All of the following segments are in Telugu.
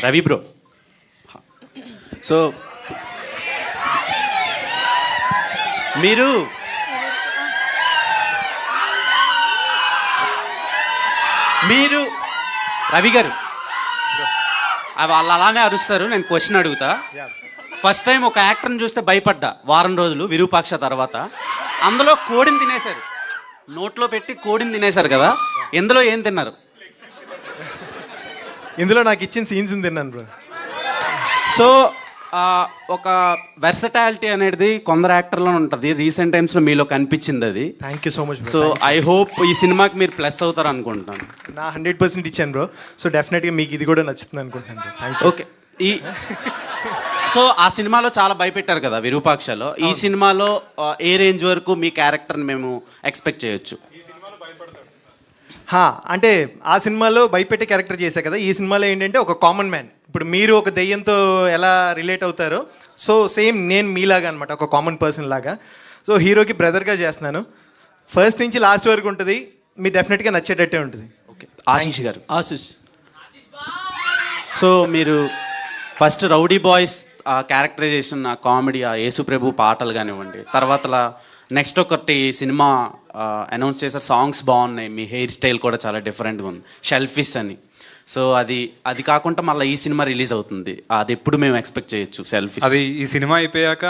రవి బ్రో. సో మీరు మీరు రవి గారు వాళ్ళు అలానే అరుస్తారు నేను క్వశ్చన్ అడుగుతా. ఫస్ట్ టైం ఒక యాక్టర్ని చూస్తే భయపడ్డా వారం రోజులు విరూపాక్ష తర్వాత. అందులో కోడిని తినేశారు. నోట్లో పెట్టి కోడిని తినేశారు కదా? ఎందులో ఏం తిన్నారు? ఇందులో నాకు ఇచ్చిన సీన్స్ తిన్నాను బ్రో సో ఒక వెర్సటాలిటీ అనేది కొందరు యాక్టర్లో ఉంటుంది. రీసెంట్ టైమ్స్లో మీలో కనిపించింది అది. Thank you so much so I hope ఈ సినిమాకి మీరు ప్లస్ అవుతారు అనుకుంటున్నాను. నా హండ్రెడ్ పర్సెంట్ ఇచ్చాను బ్రో సో డెఫినెట్గా మీకు ఇది కూడా నచ్చుతుంది అనుకుంటున్నాను ఓకే ఈ సో ఆ సినిమాలో చాలా భయపెట్టారు కదా విరూపాక్షలో. ఈ సినిమాలో ఏ రేంజ్ వరకు మీ క్యారెక్టర్ని మేము ఎక్స్పెక్ట్ చేయొచ్చు? హా, అంటే ఆ సినిమాలో భయపెట్టే క్యారెక్టర్ చేశా కదా. ఈ సినిమాలో ఏంటంటే ఒక కామన్ మ్యాన్ ఇప్పుడు మీరు ఒక దెయ్యంతో ఎలా రిలేట్ అవుతారో సో సేమ్ నేను మీలాగా అనమాట ఒక కామన్ పర్సన్ లాగా. సో హీరోకి బ్రదర్గా చేస్తున్నాను. ఫస్ట్ నుంచి లాస్ట్ వరకు ఉంటుంది. మీరు డెఫినెట్గా నచ్చేటట్టే ఉంటుంది. ఓకే. ఆశీష్ గారు. ఆశిష్. సో మీరు ఫస్ట్ రౌడీ బాయ్స్ ఆ క్యారెక్టరైజేషన్ ఆ కామెడీ ఆ యేసుప్రభు పాటలు కానివ్వండి. తర్వాత నెక్స్ట్ ఒకటి సినిమా అనౌన్స్ చేశారు సాంగ్స్ బాగున్నాయి. మీ హెయిర్ స్టైల్ కూడా చాలా డిఫరెంట్గా ఉంది. షెల్ఫిష్ అని. సో అది అది కాకుండా మళ్ళీ ఈ సినిమా రిలీజ్ అవుతుంది. అది ఎప్పుడు మేము ఎక్స్పెక్ట్ చేయొచ్చు సెల్ఫిష్ అది ఈ సినిమా అయిపోయాక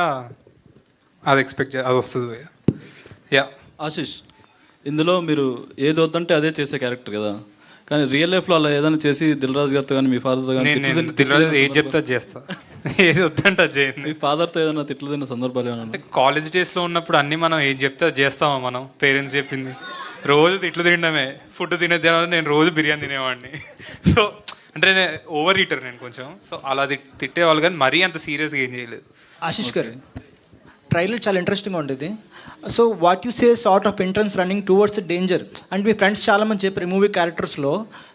అది ఎక్స్పెక్ట్ అది వస్తుంది. యా ఆశిష్ ఇందులో మీరు ఏది వద్దంటే అదే చేసే క్యారెక్టర్ కదా. కానీ రియల్ లైఫ్లో అలా ఏదైనా చేసి దిల్ రాజు గారితో కానీ మీ ఫాదర్తో కానీ తిన్న చెప్తే చేస్తా. ఏది వద్దంటే అది చేయను మీ ఫాదర్తో ఏదైనా తిట్లు తిన్న సందర్భాలు ఏమైనా అంటే కాలేజ్ డేస్లో ఉన్నప్పుడు అన్ని మనం ఏది చెప్తే అది చేస్తామా మనం? పేరెంట్స్ చెప్పింది. రోజు తిట్లు తినడమే. ఫుడ్ తినేది నేను రోజు బిర్యానీ తినేవాడిని. సో అంటే నేను ఓవర్ ఈటర్ నేను కొంచెం. సో అలా తిట్- తిట్టేవాళ్ళు కానీ మరీ అంత సీరియస్గా ఏం చేయలేదు. ఆశిష్ గారు ట్రైలర్ చాలా ఇంట్రెస్టింగ్గా ఉండేది. So what you say sort of entrance running towards danger and me friends చాలా మంది చెప్పారు ఈ మూవీ క్యారెక్టర్స్లో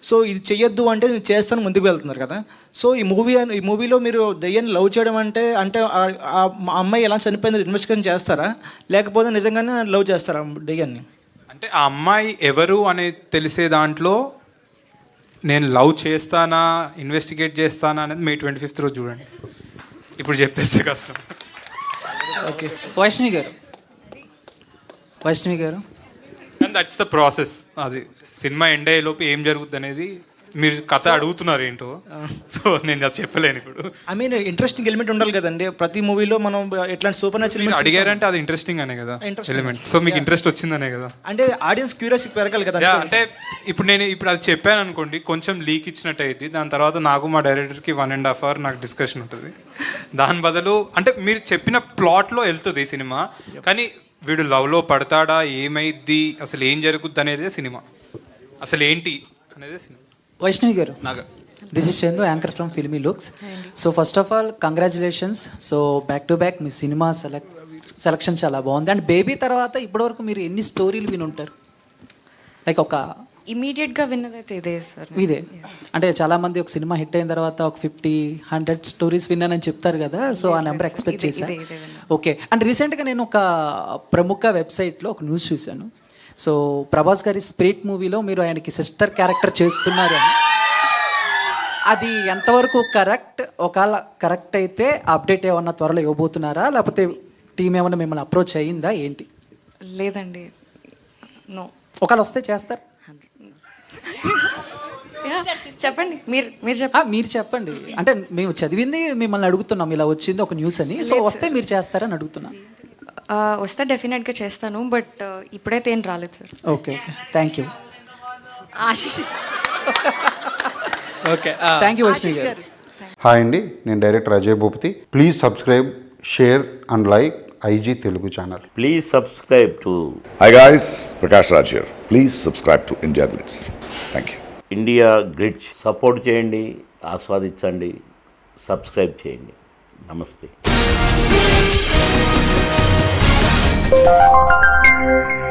సో ఇది చెయ్యొద్దు అంటే నేను చేస్తాను ముందుకు వెళ్తున్నారు కదా. సో ఈ మూవీ ఈ మూవీలో మీరు దయ్యాన్ని లవ్ చేయడం అంటే అంటే ఆ అమ్మాయి ఎలా చనిపోయింది ఇన్వెస్టిగేషన్ చేస్తారా? లేకపోతే నిజంగానే లవ్ చేస్తారా దయ్యాన్ని? అంటే ఆ అమ్మాయి ఎవరు అనేది తెలిసే దాంట్లో నేను లవ్ చేస్తానా ఇన్వెస్టిగేట్ చేస్తానా అనేది మే ట్వంటీ ఫిఫ్త్ రోజు చూడండి. ఇప్పుడు చెప్పేస్తే కష్టం. ఓకే. వైష్ణవి గారు. వైష్ణవి గారు. కానీ దట్స్ ద ప్రాసెస్ అది సినిమా ఎండ్ అయ్యే లోపు ఏం జరుగుద్ది అనేది మీరు కథ అడుగుతున్నారు ఏంటో సో నేను అది చెప్పలేను ఇప్పుడు. ఐ మీన్ ఇంట్రెస్టింగ్ ఎలిమెంట్ ఉండాలి కదండి. ప్రతి మూవీలో మనం ఎట్లాంటి సూపర్ న్యాచురల్ అడిగారంటే అది ఇంట్రెస్టింగ్ అనే కదా. ఎలిమెంట్ సో మీకు ఇంట్రెస్ట్ వచ్చిందనే కదా. అంటే ఆడియన్స్ క్యూరియాసిటీ పెరగాలి కదా అంటే ఇప్పుడు నేను ఇప్పుడు అది చెప్పాను అనుకోండి కొంచెం లీక్ ఇచ్చినట్టు అయింది దాని తర్వాత నాకు మా డైరెక్టర్కి వన్ అండ్ హాఫ్ అవర్ నాకు డిస్కషన్ ఉంటుంది. దాని బదులు అంటే మీరు చెప్పిన ప్లాట్లో వెళ్తుంది ఈ సినిమా కానీ వీడు లవ్లో పడతాడా ఏమైద్ది అసలు ఏం జరుగుద్ది అనేది సినిమా. అసలు ఏంటి అనేది సినిమా. వైష్ణవి గారు this is Chandu anchor from Filmy Looks so first of all congratulations so back to back me cinema select selection చాలా బాగుంది. అండ్ బేబీ తర్వాత ఇప్పటివరకు మీరు ఎన్ని స్టోరీలు వినుంటారు? లైక్ ఒక ఇమీడియట్గా విన్నదైతే ఇదే సార్. ఇదే. అంటే చాలా మంది ఒక సినిమా హిట్ అయిన తర్వాత ఒక ఫిఫ్టీ హండ్రెడ్ స్టోరీస్ విన్నానని చెప్తారు కదా. సో ఆ నెంబర్ ఎక్స్పెక్ట్ చేశాను. ఓకే అండ్ రీసెంట్గా నేను ఒక ప్రముఖ వెబ్సైట్లో ఒక న్యూస్ చూశాను. సో ప్రభాస్ గారి స్పిరిట్ మూవీలో మీరు ఆయనకి సిస్టర్ క్యారెక్టర్ చేస్తున్నారు అని. అది ఎంతవరకు కరెక్ట్? ఒకవేళ కరెక్ట్ అయితే అప్డేట్ ఏమన్నా త్వరలో ఇవ్వబోతున్నారా? లేకపోతే టీం ఏమన్నా మిమ్మల్ని అప్రోచ్ అయ్యిందా? ఏంటి? లేదండి. నో. ఒకవేళ వస్తే చేస్తారు. చెప్పండి. మీరు మీరు చెప్పండి మీరు చెప్పండి. అంటే మేము చదివింది మిమ్మల్ని అడుగుతున్నాం. ఇలా వచ్చింది ఒక న్యూస్ అని. సో వస్తే మీరు చేస్తారని అడుగుతున్నా. వస్తే డెఫినెట్గా చేస్తాను బట్ ఇప్పుడైతే ఏం రాలేదు sir okay okay thank you Ashish. Okay thank you Vaishnavi గారు. హాయ్ అండి నేను director Ajay Bhupathi. Please subscribe share and like IG Telugu channel Please subscribe to Hi guys, Prakash Raj here. Please subscribe to India Glitz. Thank you. India Glitch. Support చేయండి ఆస్వాదించండి సబ్స్క్రైబ్ చేయండి. నమస్తే Thank you.